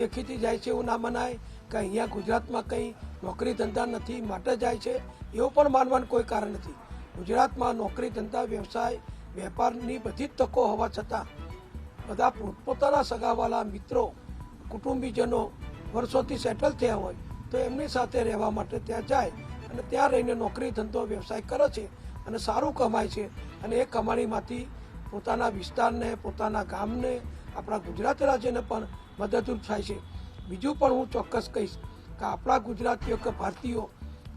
દેખીથી જાય છે એવું ના મનાય. કે અહીંયા ગુજરાતમાં કંઈ નોકરી ધંધા નથી, માટે જાય છે, એવું પણ માનવાનું કોઈ કારણ નથી. ગુજરાતમાં નોકરી, ધંધા, વ્યવસાય, વેપારની બધી જ તકો હોવા છતાં બધા પોતપોતાના સગાવાલા મિત્રો, કુટુંબીજનો વર્ષોથી સેટલ થયા હોય તો એમની સાથે રહેવા માટે ત્યાં જાય અને ત્યાં રહીને નોકરી, ધંધો, વ્યવસાય કરે છે અને સારું કમાય છે અને એ કમાણીમાંથી પોતાના વિસ્તારને, પોતાના ગામને, આપણા ગુજરાત રાજ્યને પણ મદદરૂપ થાય છે. બીજું પણ હું ચોક્કસ કહીશ કે આપણા ગુજરાતીઓ કે ભારતીયો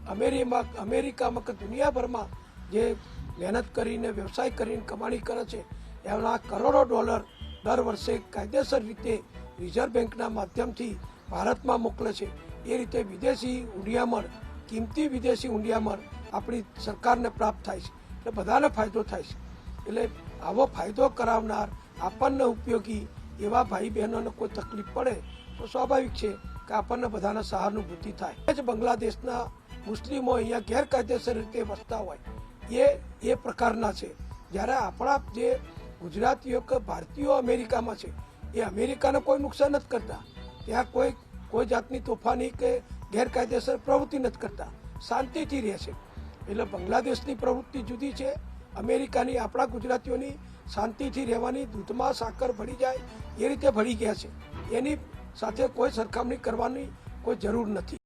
અમેરિકામાં અમેરિકામાં કે દુનિયાભરમાં જે મહેનત કરીને, વ્યવસાય કરીને કમાણી કરે છે એના કરોડો ડોલર દર વર્ષે કાયદેસર રીતે રિઝર્વ બેંકના માધ્યમથી ભારતમાં મોકલે છે. એ રીતે વિદેશી હુંડિયામણ કિંમતી વિદેશી હુંડિયામણ આપણી સરકારને પ્રાપ્ત થાય છે. એટલે બધાને ફાયદો થાય છે. એટલે આવો ફાયદો કરાવનાર આપણને ઉપયોગી એવા ભાઈ બહેનોને કોઈ તકલીફ પડે તો સ્વાભાવિક છે કે આપણને બધાને સહાનુભૂતિ થાય. જ બાંગ્લાદેશના મુસ્લિમો અહીંયા ગેરકાયદેસર રીતે વસતા હોય. એ એ પ્રકારના છે. જ્યારે આપણા જે ગુજરાતીઓ કે ભારતીયો અમેરિકામાં છે, એ અમેરિકાને કોઈ નુકસાન નથી કરતા. ત્યાં કોઈ કોઈ જાતની તોફાની કે ગેરકાયદેસર પ્રવૃત્તિ નથી કરતા. શાંતિથી રહે છે. એટલે બાંગ્લાદેશની પ્રવૃત્તિ જુદી છે અમેરિકાની આપણા ગુજરાતીઓની શાંતિથી રહેવાની દૂધમાં સાકર ભળી જાય એ રીતે ભળી ગયા છે. એની સાથે કોઈ સરખામણી કરવાની કોઈ જરૂર નથી.